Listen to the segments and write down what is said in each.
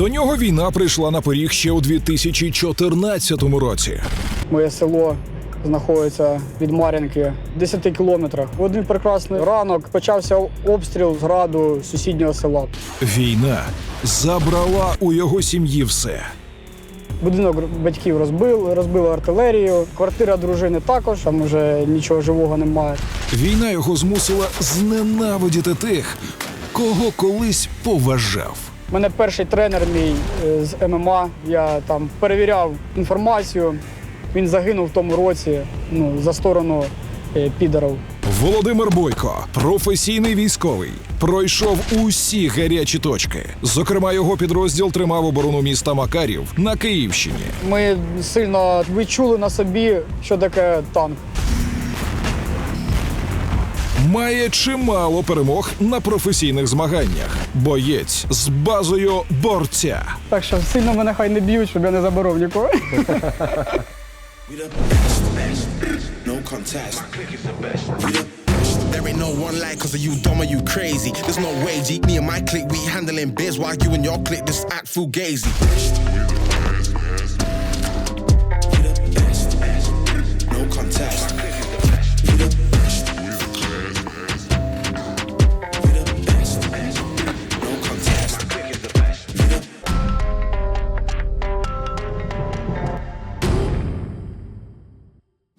До нього війна прийшла на поріг ще у 2014 році. Моє село знаходиться від Мар'їнки в 10 кілометрах. В один прекрасний ранок почався обстріл з граду сусіднього села. Війна забрала у його сім'ї все. Будинок батьків розбили, розбили артилерію. Квартира дружини також, там вже нічого живого немає. Війна його змусила зненавидіти тих, кого колись поважав. Мене перший тренер мій е, з ММА. Я там перевіряв інформацію. Він загинув в тому році ну, за сторону е, підарів. Володимир Бойко, професійний військовий, пройшов усі гарячі точки. Зокрема, його підрозділ тримав оборону міста Макарів на Київщині. Ми сильно відчули на собі, що таке танк. Має чимало перемог на професійних змаганнях. Боєць з базою борця. Так що сильно мене хай не б'ють, щоб я не заборов нікого. There ain't no one like cause of you dumb or you crazy. There's no way, G. Me and my clique, we handling biz while you and your clique just act fugazi.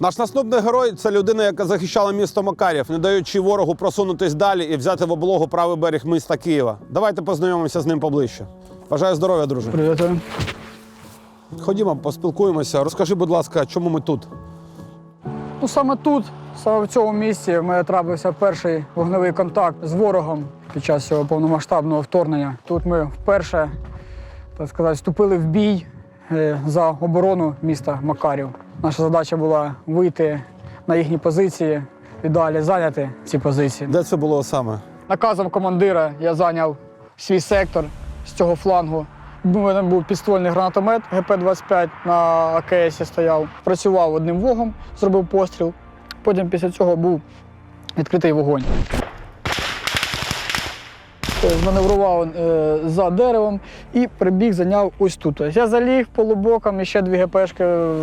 Наш наступний герой це людина, яка захищала місто Макарів, не даючи ворогу просунутись далі і взяти в облогу правий берег міста Києва. Давайте познайомимося з ним поближче. Бажаю здоров'я, друже. Привіт. Ходімо, поспілкуємося. Розкажи, будь ласка, чому ми тут? Ну саме тут, саме в цьому місці, мене трапився перший вогневий контакт з ворогом під час цього повномасштабного вторгнення. Тут ми вперше, так сказати, вступили в бій за оборону міста Макарів. Наша задача була вийти на їхні позиції і далі зайняти ці позиції. Де це було саме? Наказом командира я зайняв свій сектор з цього флангу. У мене був підствольний гранатомет ГП-25 на АКС стояв. Працював одним вогом, зробив постріл. Потім після цього був відкритий вогонь. Маневрував е, за деревом і прибіг, зайняв ось тут. Я заліг полубоком, і ще дві ГПшки. е,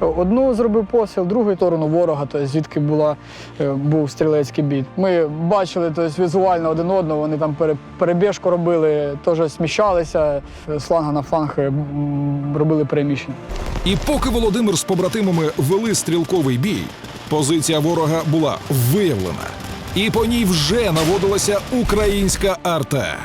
Одну зробив постріл, другу сторону ворога, тобто звідки була, е, був стрілецький бій. Ми бачили тобто, візуально один одного, вони там пере- перебіжку робили, теж сміщалися, з фланга на фланг е, робили переміщення. І поки Володимир з побратимами вели стрілковий бій, позиція ворога була виявлена. І по ній вже наводилася українська арта.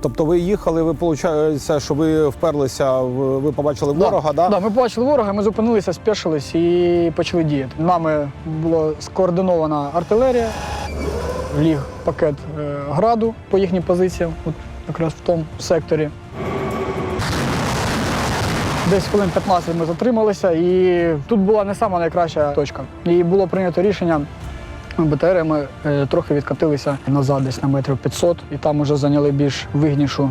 Тобто ви їхали, ви виходить, що ви вперлися, ви побачили ворога, да? Да, ми побачили ворога, ми зупинилися, спешились і почали діяти. Нами була скоординована артилерія, ліг пакет е, граду по їхнім позиціям, от якраз в тому секторі. Десь хвилин 15 ми затрималися, і тут була не сама найкраща точка. І було прийнято рішення. БТР ми е, трохи відкатилися назад, десь на метрів 500, і там вже зайняли більш вигіднішу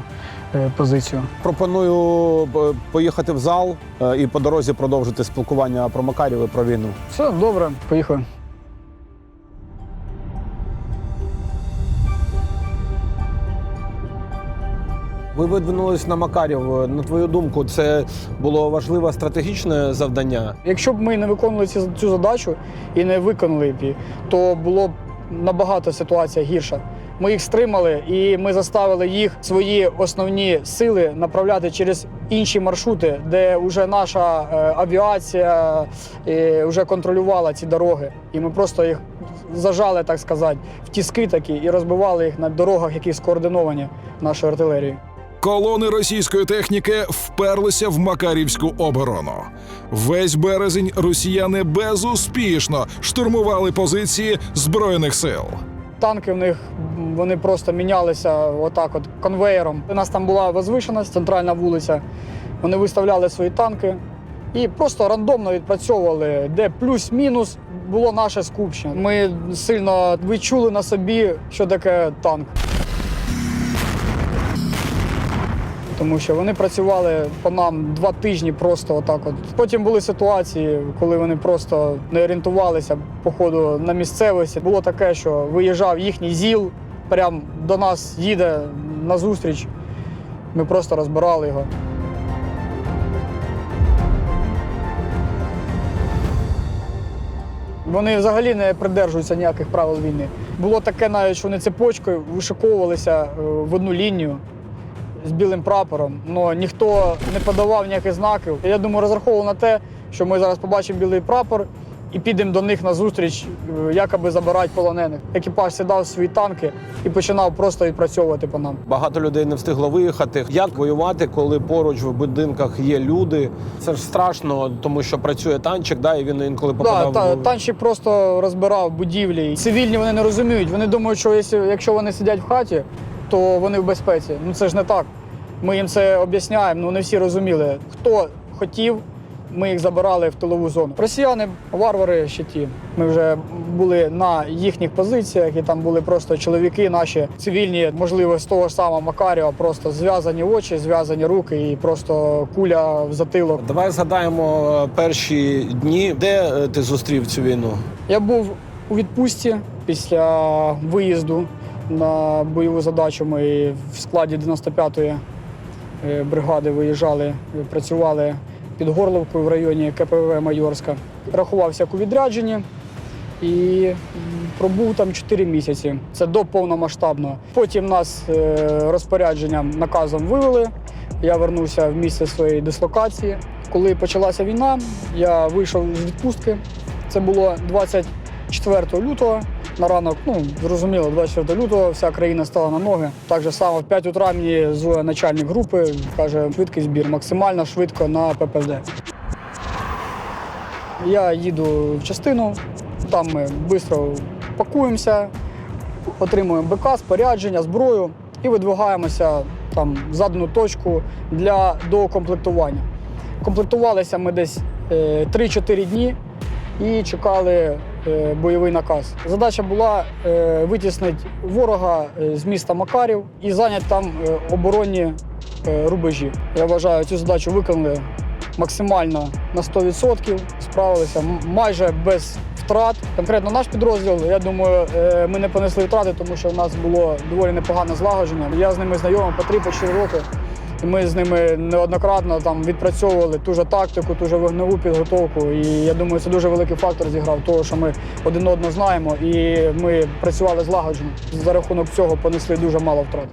е, позицію. Пропоную е, поїхати в зал і по дорозі продовжити спілкування про Макарів і про війну. Все, добре, поїхали. Ви видвинулись на Макарів. На твою думку, це було важливе стратегічне завдання. Якщо б ми не виконували ці- цю задачу і не виконали б її, то було б набагато ситуація гірша. Ми їх стримали, і ми заставили їх свої основні сили направляти через інші маршрути, де вже наша е, авіація е, вже контролювала ці дороги. І ми просто їх зажали, так сказати, в тіски такі і розбивали їх на дорогах, які скоординовані нашою артилерією. Колони російської техніки вперлися в Макарівську оборону. Весь березень росіяни безуспішно штурмували позиції збройних сил. Танки в них вони просто мінялися отак, от конвеєром. У нас там була возвишеність, центральна вулиця. Вони виставляли свої танки і просто рандомно відпрацьовували, де плюс-мінус було наше скупчення. Ми сильно відчули на собі, що таке танк. Тому що вони працювали по нам два тижні просто отак. От. Потім були ситуації, коли вони просто не орієнтувалися по ходу на місцевості. Було таке, що виїжджав їхній ЗІЛ, прямо до нас їде на зустріч. Ми просто розбирали його. Вони взагалі не придержуються ніяких правил війни. Було таке навіть, що вони цепочкою вишиковувалися е, в одну лінію з білим прапором, але ніхто не подавав ніяких знаків. Я думаю, розраховував на те, що ми зараз побачимо білий прапор і підемо до них на зустріч, е, якоби забирати полонених. Екіпаж сідав в свої танки і починав просто відпрацьовувати по нам. Багато людей не встигло виїхати. Як воювати, коли поруч в будинках є люди? Це ж страшно, тому що працює танчик, да, і він інколи Да, та, танчик просто розбирав будівлі. Цивільні вони не розуміють. Вони думають, що якщо вони сидять в хаті, то вони в безпеці. Ну це ж не так. Ми їм це об'ясняємо, ну не всі розуміли. Хто хотів, ми їх забирали в тилову зону. Росіяни, варвари ще ті. Ми вже були на їхніх позиціях, і там були просто чоловіки наші цивільні, можливо, з того ж самого Макаріва, просто зв'язані очі, зв'язані руки і просто куля в затилок. Давай згадаємо е, перші дні, де е, ти зустрів цю війну. Я був у відпустці після виїзду на бойову задачу. Ми в складі 95-ї е, бригади виїжджали, працювали під Горловкою в районі КПВ Майорська. Рахувався у відрядженні і пробув там 4 місяці. Це до повномасштабного. Потім нас е, розпорядженням наказом вивели. Я вернувся в місце своєї дислокації. Коли почалася війна, я вийшов з відпустки. Це було 24 лютого. На ранок, ну зрозуміло, 24 лютого вся країна стала на ноги. Так же само в 5 утра мені дзвонить начальник групи, каже, швидкий збір, максимально швидко на ППД. Я їду в частину, там ми швидко пакуємося, отримуємо БК, спорядження, зброю і видвигаємося там в задану точку для доукомплектування. Комплектувалися ми десь е, 3-4 дні і чекали е, бойовий наказ. Задача була е, витіснити ворога е, з міста Макарів і зайняти там оборонні рубежі. Я вважаю, цю задачу виконали максимально на 100%, справилися майже без втрат. Конкретно наш підрозділ, я думаю, ми не понесли втрати, тому що у нас було доволі непогане злагодження. Я з ними знайомий по 3-4 роки. Ми з ними неоднократно там відпрацьовували ту же тактику, ту же вогневу підготовку. І я думаю, це дуже великий фактор зіграв того, що ми один одного знаємо, і ми працювали злагоджено. За рахунок цього понесли дуже мало втрат.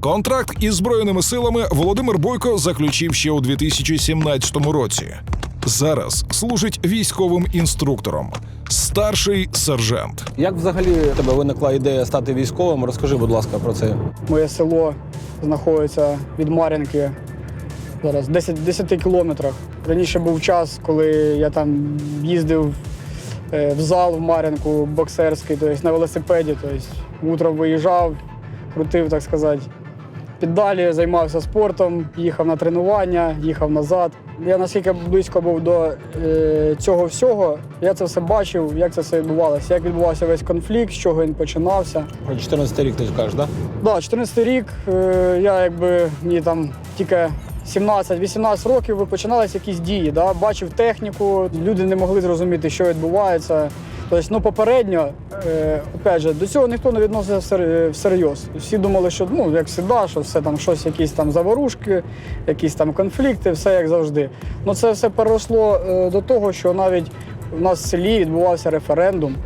Контракт із збройними силами Володимир Бойко заключив ще у 2017 році. Зараз служить військовим інструктором, старший сержант. Як взагалі у тебе виникла ідея стати військовим? Розкажи, будь ласка, про це. Моє село знаходиться від Мар'їнки зараз 10, 10 кілометрах. Раніше був час, коли я там їздив е, в зал в Мар'їнку боксерський, тобто на велосипеді. Тобто утром виїжджав, крутив, так сказати. Піддалі займався спортом, їхав на тренування, їхав назад. Я наскільки близько був до е, цього всього, я це все бачив, як це все відбувалося, як відбувався весь конфлікт, з чого він починався. Про 14 рік ти кажеш, так? Да, 14 рік. е, Я якби мені там тільки 17-18 років починалися якісь дії. Да? Бачив техніку, люди не могли зрозуміти, що відбувається. Тобто, ну попередньо, е, опять же, до цього ніхто не відносився всерйоз. Всі думали, що ну як завжди, що все там щось, якісь там заворушки, якісь там конфлікти, все як завжди. Ну це все переросло е, до того, що навіть у нас в селі відбувався референдум.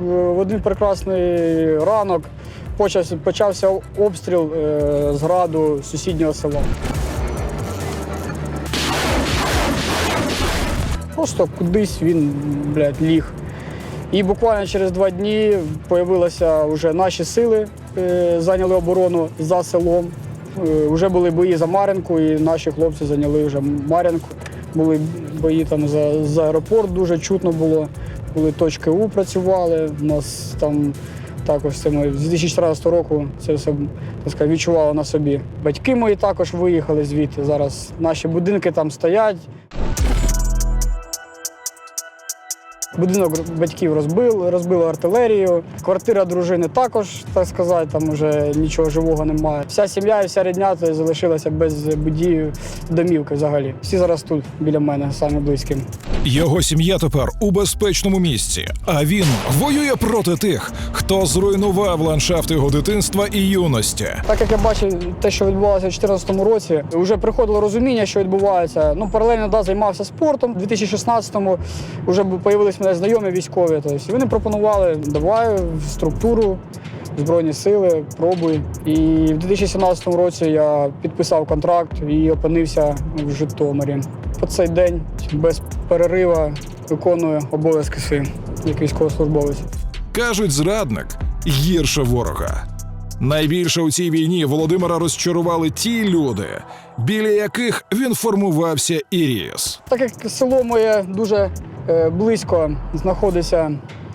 В в один прекрасний ранок почався, почався обстріл е, з сусіднього села. Просто кудись він, блядь, ліг. І буквально через два дні з'явилися вже наші сили, е, зайняли оборону за селом. Е, Вже були бої за Мар'їнку, і наші хлопці зайняли вже Мар'їнку. Були бої там за, за аеропорт, дуже чутно було. Були точки У працювали. У нас там також це ми з 2014 року це все так сказати, відчували на собі. Батьки мої також виїхали звідти. Зараз наші будинки там стоять. Будинок батьків розбили, розбили артилерію. Квартира дружини також, так сказати, там вже нічого живого немає. Вся сім'я і вся рідня залишилася без будівлі, домівки взагалі. Всі зараз тут біля мене, самі близькі. Його сім'я тепер у безпечному місці, а він воює проти тих, хто зруйнував ландшафт його дитинства і юності. Так як я бачив те, що відбувалося у 2014 році, вже приходило розуміння, що відбувається. Ну, паралельно да, займався спортом. У 2016-му вже з'явилися мене знайомі військові. Тобто, вони пропонували, давай в структуру, Збройні сили, пробуй. І в 2017 році я підписав контракт і опинився в Житомирі. По цей день без перерива виконую обов'язки свої як військовослужбовець. Кажуть, зрадник гірше ворога. Найбільше у цій війні Володимира розчарували ті люди, біля яких він формувався і ріс. Так як село моє дуже е, близько знаходиться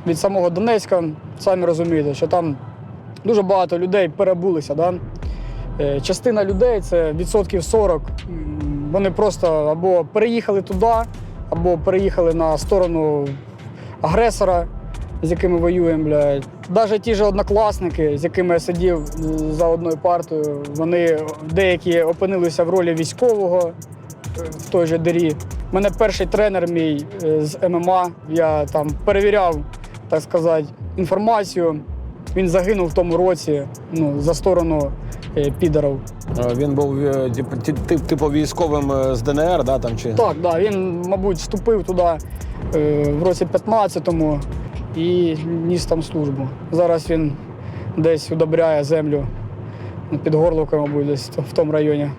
від самого Донецька, самі розумієте, що там дуже багато людей перебулися. Да? Е, Частина людей це відсотків 40. Вони просто або переїхали туди, або переїхали на сторону агресора, з якими воюємо. Блядь. Навіть ті ж однокласники, з якими я сидів за одною партою, вони деякі опинилися в ролі військового е, в той же дирі. У мене перший тренер мій е, з ММА. Я там перевіряв, так сказати, інформацію. Він загинув в тому році ну, за сторону е, підарів. Він був типу військовим з ДНР, да, там чи Так, да, він, мабуть, вступив туди в році 15-му і ніс там службу. Зараз він десь удобряє землю під Горловкою, мабуть, десь в тому районі.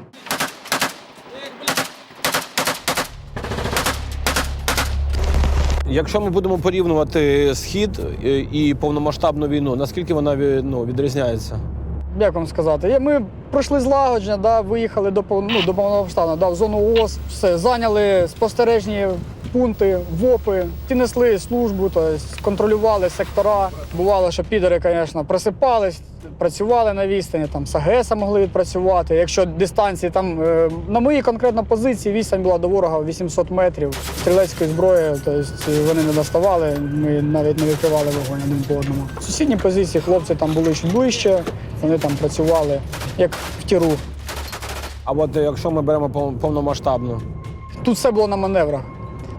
Якщо ми будемо порівнювати схід е, і повномасштабну війну, наскільки вона ну, відрізняється? Як вам сказати? Ми пройшли злагодження, да, виїхали до, ну, до повномасштабного, да, в зону ООС, все, зайняли спостережні пункти, ВОПи, ті несли службу, тобто контролювали сектора. Бувало, що підери, звісно, просипались, працювали на відстані, там з могли відпрацювати. Якщо дистанції там е, на моїй конкретно позиції відстань була до ворога 800 метрів стрілецької зброї, тобто вони не доставали, ми навіть не відкривали вогонь один по одному. Сусідні позиції хлопці там були чуть ближче, вони там працювали як в тіру. А от е, якщо ми беремо пов- повномасштабну, Тут все було на маневрах.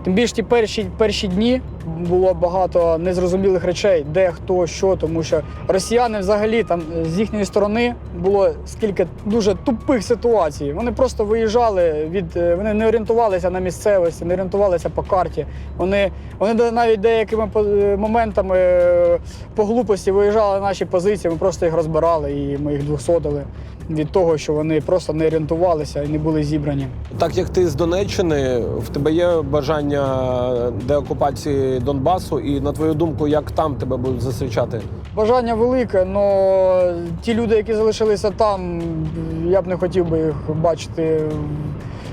Тим більше ті перші, перші дні було багато незрозумілих речей, де хто, що, тому що росіяни взагалі там з їхньої сторони було скільки дуже тупих ситуацій. Вони просто виїжджали від е, вони не орієнтувалися на місцевості, не орієнтувалися по карті. Вони, вони навіть деякими е, моментами е, по глупості виїжджали на наші позиції. Ми просто їх розбирали і ми їх двохсотили від того, що вони просто не орієнтувалися і не були зібрані. так як ти з Донеччини, в тебе є бажання деокупації Донбасу, і на твою думку, як там тебе будуть зустрічати? Бажання велике, але ті люди, які залишилися там, я б не хотів би їх бачити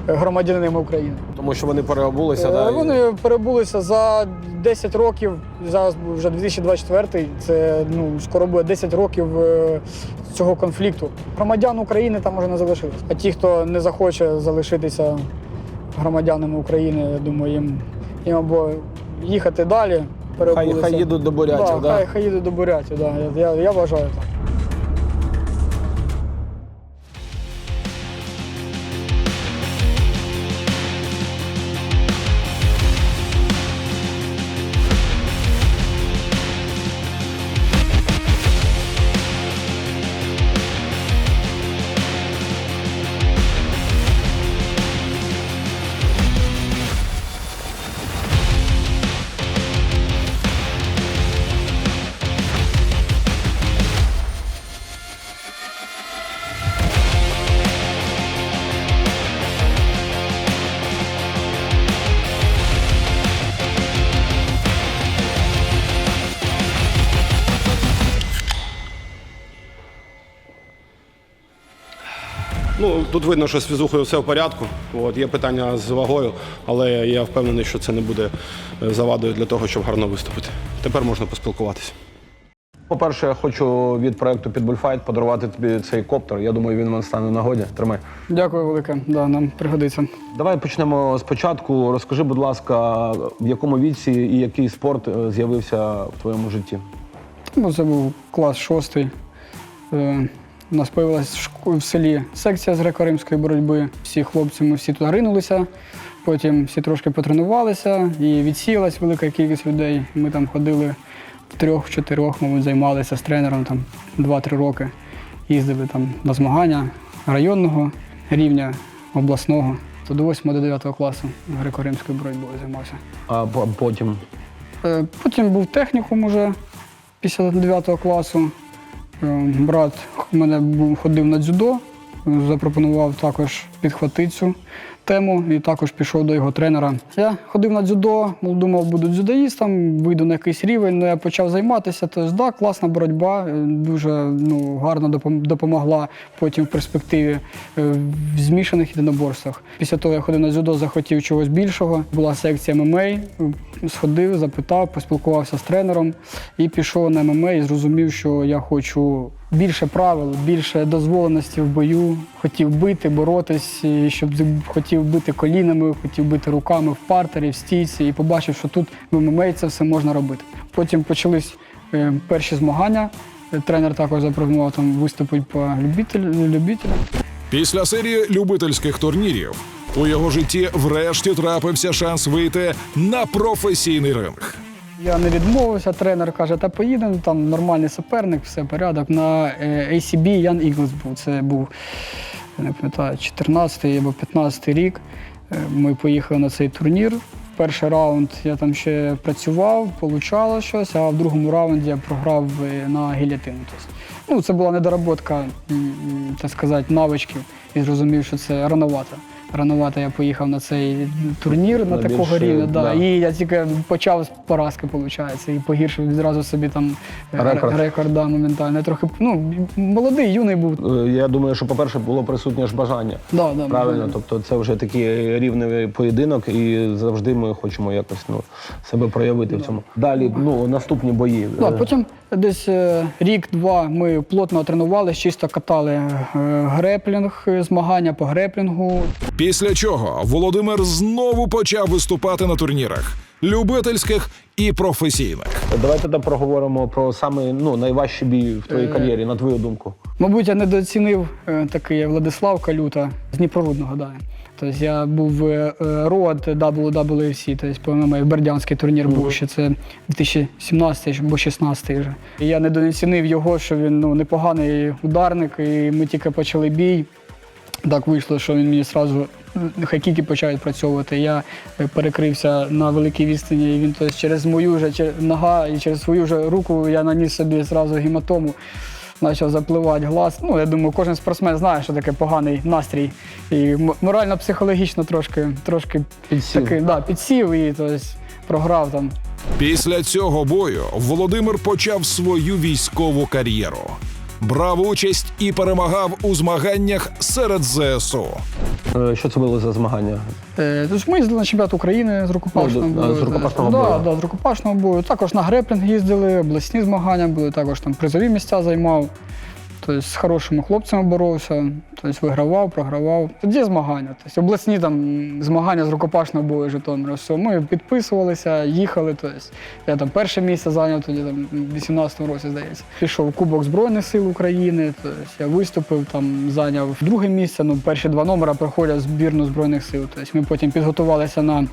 громадянинами України. Тому що вони переобулися, Е, да, Вони перебулися за 10 років, зараз вже 2024, це ну, скоро буде 10 років е, цього конфлікту. Громадян України там може не залишилось. А ті, хто не захоче залишитися громадянами України, я думаю, їм, їм або їхати далі. хай, перебулися. хай їдуть до Бурятів. Да, Да, Хай, хай їдуть до Бурятів, да. я, я, я вважаю так. Тут видно, що з фізухою все в порядку. От, є питання з вагою, але я впевнений, що це не буде е, завадою для того, щоб гарно виступити. Тепер можна поспілкуватися. По-перше, я хочу від проекту Pitbull подарувати тобі цей коптер. Я думаю, він вам стане в нагоді. Тримай. Дякую велике. Да, нам пригодиться. Давай почнемо спочатку. Розкажи, будь ласка, в якому віці і який спорт е, з'явився в твоєму житті? Ну, це був клас шостий. У нас з'явилася в селі секція з греко-римської боротьби. Всі хлопці, ми всі туди ринулися. Потім всі трошки потренувалися і відсіялась велика кількість людей. Ми там ходили в трьох-чотирьох, мабуть, займалися з тренером там 2-3 роки. Їздили там на змагання районного рівня, обласного. То до 8 до 9 класу греко-римською боротьбою займався. А потім Е, Потім був технікум уже після 9 класу. Е, Брат у мене був, ходив на дзюдо, запропонував також підхватити цю тему і також пішов до його тренера. Я ходив на дзюдо, ну, думав, буду дзюдоїстом, вийду на якийсь рівень, але я почав займатися. Тобто, да, класна боротьба, е, дуже ну, гарно допом- допомогла потім в перспективі е, в змішаних єдиноборствах. Після того я ходив на дзюдо, захотів чогось більшого. Була секція ММА, е, сходив, запитав, поспілкувався з тренером і пішов на ММА і зрозумів, що я хочу більше правил, більше дозволеності в бою. Хотів бити, боротись, щоб хотів бити колінами, хотів бити руками в партері, в стійці, і побачив, що тут в ММА це все можна робити. Потім почались е, перші змагання. Тренер також запропонував там виступити по любителям. Після серії любительських турнірів у його житті врешті трапився шанс вийти на професійний ринг. Я не відмовився, тренер каже, та поїдемо, там нормальний суперник, все порядок. На ACB Ян Іглс був. Це був, не пам'ятаю, 14 або 15 рік. Е, Ми поїхали на цей турнір. Перший раунд я там ще працював, получало щось, а в другому раунді я програв е, на гілятину. Тобто, ну, це була недоработка, так сказати, навичків і зрозумів, що це рановато. Рановато я поїхав на цей турнір на, На такого більше, рівня. Да. да. І я тільки почав з поразки, виходить, і погіршив відразу собі там е, Рекорд. рекорд да, моментально. Я трохи ну, молодий, юний був. Е, я думаю, що по-перше було присутнє ж бажання. Да, да, Правильно, бажання. тобто це вже такий рівневий поєдинок, і завжди ми хочемо якось ну, себе проявити в цьому. Далі ну, наступні бої. Да, Е, потім десь рік-два ми плотно тренувалися, чисто катали греплінг, змагання по греплінгу. Після чого Володимир знову почав виступати на турнірах любительських і професійних. Давайте тоді проговоримо про саме ну, найважчий бій в твоїй кар'єрі, на твою думку. Мабуть, я недооцінив е, такий Владислав Калюта з Дніпрорудного, да. Тобто я був е, е, род WWFC, тобто по ММА, Бердянський турнір був ще це 2017 або 16 вже. І я недооцінив його, що він ну, непоганий ударник, і ми тільки почали бій. Так вийшло, що він мені одразу хайкіки почав відпрацьовувати. Я е, перекрився на великій відстані, і він тобто, через мою вже нога і через свою вже руку я наніс собі одразу гематому. Почав запливати глаз. Ну, я думаю, кожен спортсмен знає, що таке поганий настрій. І морально-психологічно трошки, трошки Підсів. Такий, да, підсів і тобто, програв там. Після цього бою Володимир почав свою військову кар'єру. Брав участь і перемагав у змаганнях серед ЗСУ. Е, Що це було за змагання? Е, Тож ми їздили на чемпіонат України з рукопашного Ну, бою. з рукопашного да, бою. Да, з рукопашного бою. Також на греплінг їздили, обласні змагання були, також там призові місця займав. Тобто з хорошими хлопцями боровся, тобто вигравав, програвав. Тоді змагання. Тобто обласні там змагання з рукопашного бою Житомира. Все, ми підписувалися, їхали. Тобто я там перше місце зайняв тоді, там, в 18-му році, здається. Пішов Кубок Збройних сил України. Тобто я виступив, там зайняв друге місце. Ну, перші два номера проходять збірну Збройних сил. Тобто ми потім підготувалися на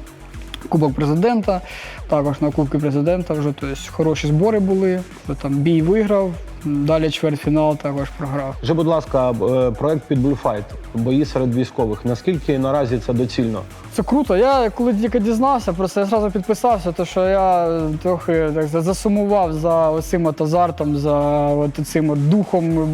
Кубок президента, також на Кубки президента вже тобто, хороші збори були. Там бій виграв, далі чвертьфінал також програв. Скажи, будь ласка, е, проект Pitbull Fight, бої серед військових. Наскільки наразі це доцільно? Це круто. Я коли тільки дізнався, про це я одразу підписався, тому що я трохи так засумував за оцим от азартом, за от цим от духом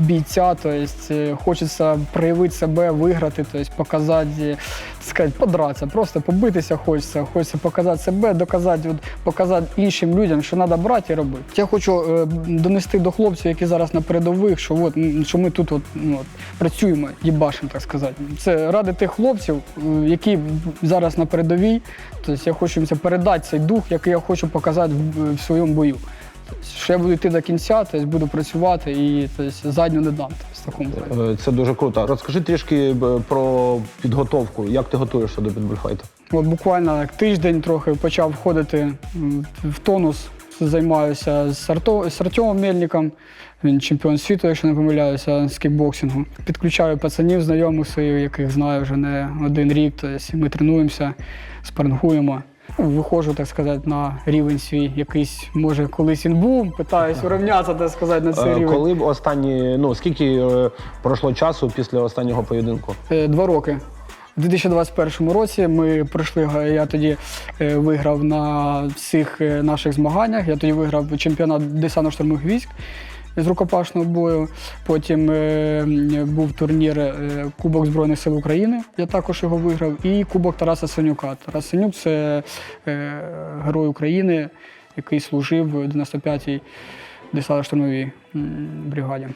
бійця. Тобто хочеться проявити себе, виграти, тобто показати, так сказати, подратися, просто побитися хочеться. Хочеться показати себе, доказати, от, показати іншим людям, що треба брати і робити. Я хочу е, донести до хлопців, які зараз на передових, що от, що ми тут от, ну, от, працюємо, їбашимо, так сказати. Це ради тих хлопців, е, які зараз на передовій. Тобто я хочу їм це передати цей дух, який я хочу показати в, в своєму бою. Тобто що я буду йти до кінця, тобто буду працювати і тобто, задню не дам плані. Е, Це дуже круто. Розкажи трішки про підготовку. Як ти готуєшся до підбульфайту? От буквально як тиждень трохи почав входити в тонус. Займаюся з, Арто, з Артемом Мельником. Він чемпіон світу, якщо не помиляюся, з кікбоксингу. Підключаю пацанів, знайомих своїх, яких знаю вже не один рік. Тобто ми тренуємося, спарингуємо. Виходжу, так сказати, на рівень свій якийсь, може, колись він був, питаюсь урівнятися, так сказати, на цей Е, рівень. Коли б останні, ну скільки е, пройшло часу після останнього поєдинку? Е, Два роки. У 2021 році ми пройшли, я тоді е, виграв на всіх е, наших змаганнях. Я тоді виграв чемпіонат десантно-штурмових військ з рукопашного бою. Потім е, був турнір е, Кубок Збройних сил України. Я також його виграв. І Кубок Тараса Синюка. Тарас Синюк це е, герой України, який служив в 95-й десантно-штурмовій бригаді.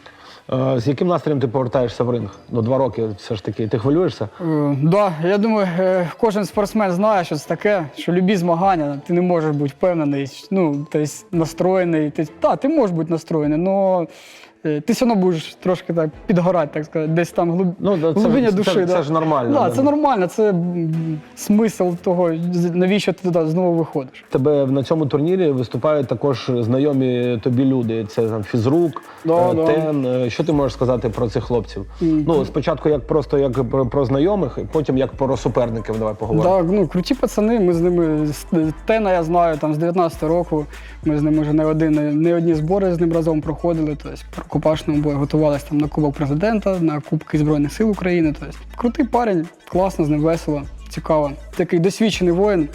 Е, З яким настроєм ти повертаєшся в ринг? Ну, два роки все ж таки. Ти хвилюєшся? Е, Да, я думаю, е, кожен спортсмен знає, що це таке, що любі змагання, ти не можеш бути впевнений, ну, тобто настроєний. Ти, та, ти можеш бути настроєний, але ти все одно будеш трошки так підгорати, так сказати, десь там глиб... Ну, да, це- глибині це- душі. це да. ж нормально, Да, це нормально, це м, смисл того, з- навіщо ти туди знову виходиш. Тебе на цьому турнірі виступають також знайомі тобі люди. Це там фізрук, Да, е, да. тен. Е, Що ти можеш сказати про цих хлопців? Ну, спочатку як просто як про, про знайомих, і потім як про суперників. Давай поговоримо. Так, ну круті пацани. Ми з ними з Тена я знаю там з 19 року. Ми з ними вже не один, не одні збори з ним разом проходили. Тобто рукопашному бою готувалися там на Кубок президента, на Кубки Збройних сил України. Тобто крутий парень, класно, з ним весело, цікаво. Такий досвідчений воїн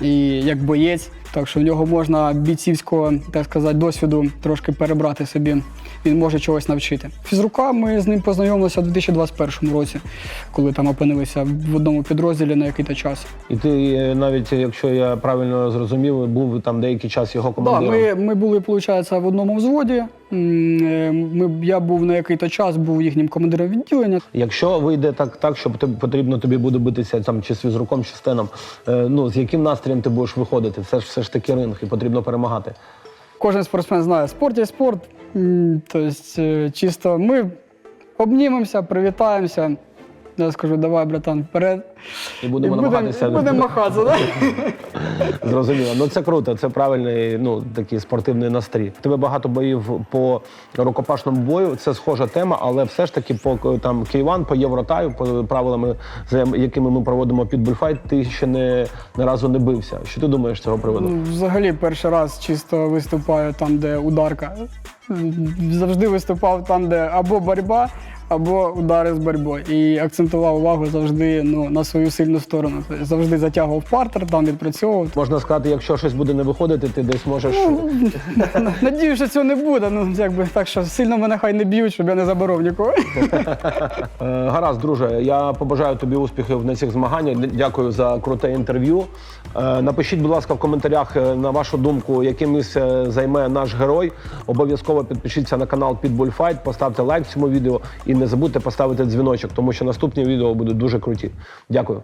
і як боєць. Так що в нього можна бійцівського, так сказати, досвіду трошки перебрати собі. Він може чогось навчити. Фізрука ми з ним познайомилися у 2021 році, коли там опинилися в одному підрозділі на який-то час. І ти е, навіть, якщо я правильно зрозумів, був там деякий час його Да, командиром. ми, ми були, виходить, в одному взводі. Е, Ми, я був на який-то час був їхнім командиром відділення. Якщо вийде так, так, що потрібно тобі буде битися там чи з фізруком, чи з теном, е, ну з яким настроєм ти будеш виходити? Це ж все ж таки ринг і потрібно перемагати. Кожен спортсмен знає, спорт є спорт. М, Тобто, е, чисто ми обнімемося, привітаємося. Я скажу, давай, братан, вперед. І будемо будем- намагатися. і будемо махатися, да? Зрозуміло. Ну це круто, це правильний, ну такий спортивний настрій. Тебе багато боїв по рукопашному бою. Це схожа тема, але все ж таки по там Київан, по Євротаю, по правилами, за якими ми проводимо під бульфайт, ти ще не, не разу не бився. Що ти думаєш з цього приводу? Ну, Взагалі перший раз чисто виступаю там, де ударка. Завжди виступав там, де або боротьба, або удари з боротьбою. І акцентував увагу завжди ну, на свою сильну сторону. Тобто завжди затягував партер, там відпрацьовував. Можна сказати, якщо щось буде не виходити, ти десь можеш. Надію, що цього не буде. Ну якби так, що сильно мене хай не б'ють, щоб я не заборов нікого. Е, Гаразд, друже. Я побажаю тобі успіхів на цих змаганнях. Дякую за круте інтерв'ю. Е, Напишіть, будь ласка, в коментарях е, на вашу думку, яке місце займе наш герой. Обов'язково підпишіться на канал Pitbull Fight, поставте лайк цьому відео і не забудьте поставити дзвіночок, тому що наступні відео будуть дуже круті. Дякую.